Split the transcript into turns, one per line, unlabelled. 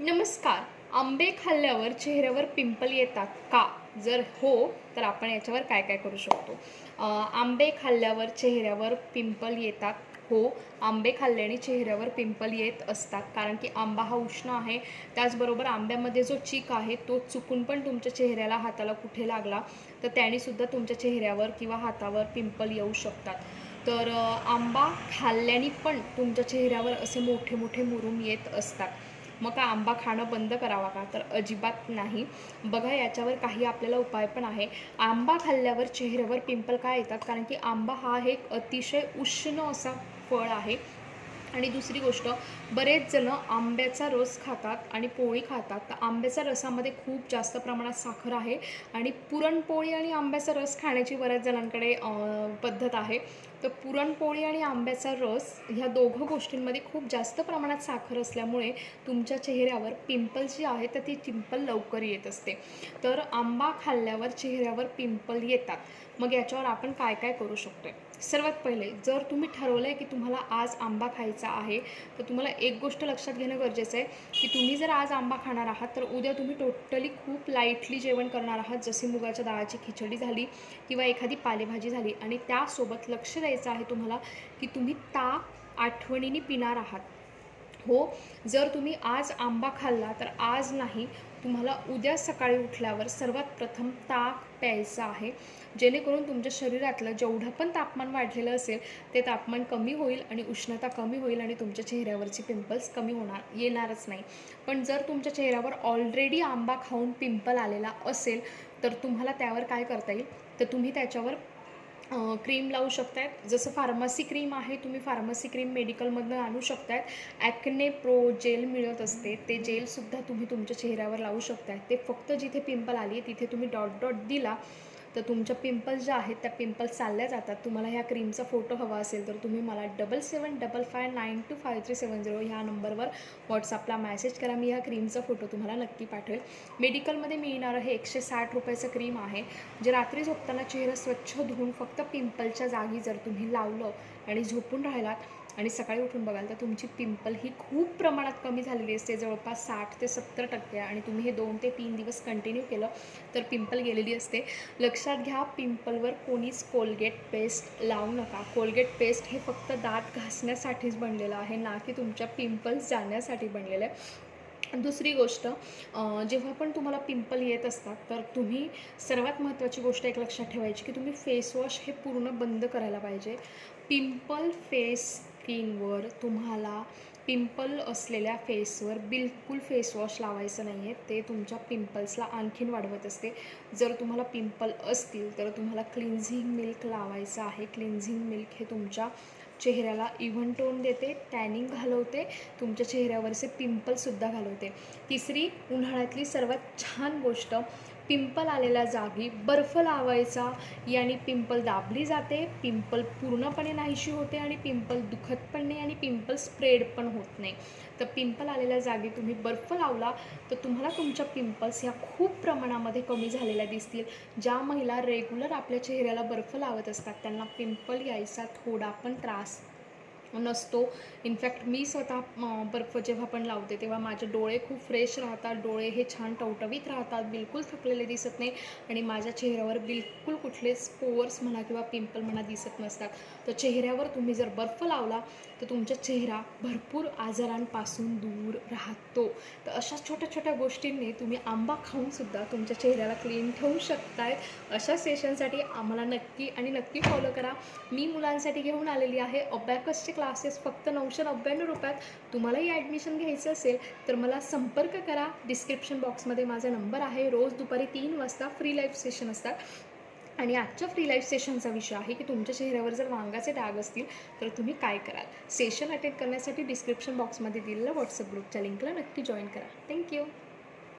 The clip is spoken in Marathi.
नमस्कार. आंबे खाल्ल्यावर चेहऱ्यावर पिंपल येतात का? जर हो तर आपण याच्यावर काय काय करू शकतो? आंबे खाल्ल्यावर चेहऱ्यावर पिंपल येतात. हो आंबे खाल्ल्याने चेहऱ्यावर पिंपल येत असतात. कारण की आंबा हा उष्ण आहे. त्याचबरोबर आंब्यामध्ये जो चीक आहे तो चुकून पण तुमच्या चेहऱ्याला हाताला कुठे लागला तर त्यानेसुद्धा तुमच्या चेहऱ्यावर किंवा हातावर पिंपल येऊ शकतात. तर आंबा खाल्ल्याने पण तुमच्या चेहऱ्यावर असे मोठे मोठे मुरुम येत असतात. मग का आंबा खाणं बंद करावा का? तर अजिबात नाही. बघा याच्यावर काही आपल्याला उपाय पण आहे. आंबा खाल्ल्यावर चेहऱ्यावर पिंपल काय येतात? कारण की आंबा हा एक अतिशय उष्ण असा फळ आहे. आणि दुसरी गोष्ट बरेच जण आंब्याचा रस खातात आणि पोळी खातात. तर आंब्याच्या रसामध्ये खूप जास्त प्रमाणात साखर आहे आणि पुरणपोळी आणि आंब्याचा रस खाण्याची बऱ्याच जणांकडे पद्धत आहे. तर पुरणपोळी आणि आंब्याचा रस ह्या दोघं गोष्टींमध्ये खूप जास्त प्रमाणात साखर असल्यामुळे तुमच्या चेहऱ्यावर पिंपल्स जी आहे तर ती पिंपल लवकर येत असते. तर आंबा खाल्ल्यावर चेहऱ्यावर पिंपल येतात. मग याच्यावर आपण काय काय करू शकतो आहे सर्वात पहिले जर तुम्ही ठरवलं आहे की तुम्हाला आज आंबा खायचा आहे तर तुम्हाला एक गोष्ट लक्षात घेणं गरजेचं आहे की तुम्ही जर आज आंबा खाणार आहात तर उद्या तुम्ही टोटली खूप लाईटली जेवण करणार आहात. जशी मुगाच्या डाळाची खिचडी झाली किंवा एखादी पालेभाजी झाली आणि त्यासोबत लक्ष द्यायचं आहे तुम्हाला की तुम्ही ताक आठवणीने पिणार आहात. हो जर तुम्ही आज आंबा खाल्ला तर आज नाही तुम्हाला उद्या सकाळी उठल्यावर सर्वात प्रथम ताक प्यायचं आहे. जेणेकरून तुमच्या शरीरातलं जेवढं पण तापमान वाढलेलं असेल ते तापमान कमी होईल आणि उष्णता कमी होईल आणि तुमच्या चेहऱ्यावरची पिंपल्स कमी होणार येणारच नाही. पण जर तुमच्या चेहऱ्यावर ऑलरेडी आंबा खाऊन पिंपल आलेला असेल तर तुम्हाला त्यावर काय करता येईल? तर तुम्ही त्याच्यावर क्रीम लावू शकतात जसं फार्मसी क्रीम आहे तुम्ही फार्मसी क्रीम मेडिकलमधनं आणू शकतात ॲक्ने प्रो जेल मिळत असते. ते जेलसुद्धा तुम्ही तुमच्या चेहऱ्यावर लावू शकतात ते फक्त जिथे पिंपल आली तिथे तुम्ही डॉट डॉट दिला तर तुमच्या पिंपल्स ज्या आहेत त्या पिंपल्स चालल्या जातात. तुम्हाला ह्या क्रीमचा फोटो हवा असेल तर तुम्ही मला double seven double five nine two five three seven zero ह्या नंबरवर व्हॉट्सअपला मॅसेज करा. मी ह्या क्रीमचा फोटो तुम्हाला नक्की पाठवेल. मेडिकलमध्ये मिळणारं हे एकशे साठ रुपयाचं क्रीम आहे. जे रात्री झोपताना चेहरा स्वच्छ धुवून फक्त पिंपलच्या जागी जर तुम्ही लावलं आणि झोपून राहिलात आणि सकाळी उठून बघाल तर तुमची पिंपल ही खूप प्रमाणात कमी झालेली असते जवळपास साठ ते सत्तर टक्के. आणि तुम्ही हे दोन ते तीन दिवस कंटिन्यू केलं तर पिंपल गेलेली असते. लक्षात घ्या पिंपलवर कोणीच कोलगेट पेस्ट लावू नका. कोलगेट पेस्ट हे फक्त दात घासण्यासाठीच बनलेलं आहे ना की तुमच्या पिंपल्स जाण्यासाठी बनलेलं आहे. दुसरी गोष्ट जेव्हा पण तुम्हाला पिंपल येत असतात तर तुम्ही सर्वात महत्त्वाची गोष्ट एक लक्षात ठेवायची की तुम्ही फेसवॉश हे पूर्ण बंद करायला पाहिजे. पिंपल फेस स्किनवर तुम्हाला पिंपल असलेल्या फेसवर बिलकुल फेसवॉश लावायचं नाही आहे ते तुमच्या पिंपल्सला आणखीन वाढवत असते. जर तुम्हाला पिंपल असतील तर तुम्हाला क्लिन्झिंग मिल्क लावायचं आहे. क्लिन्झिंग मिल्क हे तुमच्या चेहऱ्याला इव्हन टोन देते टॅनिंग घालवते. तुमच्या चेहऱ्यावरचे पिंपलसुद्धा घालवते. तिसरी उन्हाळ्यातली सर्वात छान गोष्ट पिंपल आलेल्या जागी बर्फ लावायचा. याने पिंपल दाबली जाते पिंपल पूर्णपणे नाहीशी होते आणि पिंपल दुखत पण नाही आणि पिंपल स्प्रेड पण होत नाही. तर पिंपल आलेल्या जागी तुम्ही बर्फ लावला तर तुम्हाला तुमच्या पिंपल्स ह्या खूप प्रमाणामध्ये कमी झालेल्या दिसतील. ज्या महिला रेग्युलर आपल्या चेहऱ्याला बर्फ लावत असतात त्यांना पिंपल यायचा थोडा पण त्रास नसतो. इनफॅक्ट मी स्वतः बर्फ जेव्हा पण लावते तेव्हा माझे डोळे खूप फ्रेश राहतात. डोळे हे छान टवटवीत राहतात. बिलकुल थकलेले दिसत नाही. आणि माझ्या चेहऱ्यावर बिलकुल कुठले पोअर्स म्हणा किंवा पिंपल म्हणा दिसत नसतात. तर चेहऱ्यावर तुम्ही जर बर्फ लावला तर तुमचा चेहरा भरपूर आजारांपासून दूर राहतो. तर अशा छोट्या छोट्या गोष्टींनी तुम्ही आंबा खाऊनसुद्धा तुमच्या चेहऱ्याला क्लीन ठेवू शकताय. अशा सेशनसाठी आम्हाला नक्की आणि नक्की फॉलो करा. मी मुलांसाठी घेऊन आलेली आहे अबॅकसचे क्लासेस फक्त नऊशे नव्याण्णव रुपयात. तुम्हालाही ॲडमिशन घ्यायचं असेल तर मला संपर्क करा. डिस्क्रिप्शन बॉक्समध्ये माझा नंबर आहे. रोज दुपारी तीन वाजता फ्री लाईव्ह सेशन असतात. आणि आजच्या फ्री लाईव्ह सेशनचा विषय आहे की तुमच्या चेहऱ्यावर जर वांगाचे डाग असतील तर तुम्ही काय कराल? सेशन अटेंड करण्यासाठी डिस्क्रिप्शन बॉक्समध्ये दिलेल्या व्हॉट्सअप ग्रुपच्या लिंकला नक्की जॉईन करा. थँक्यू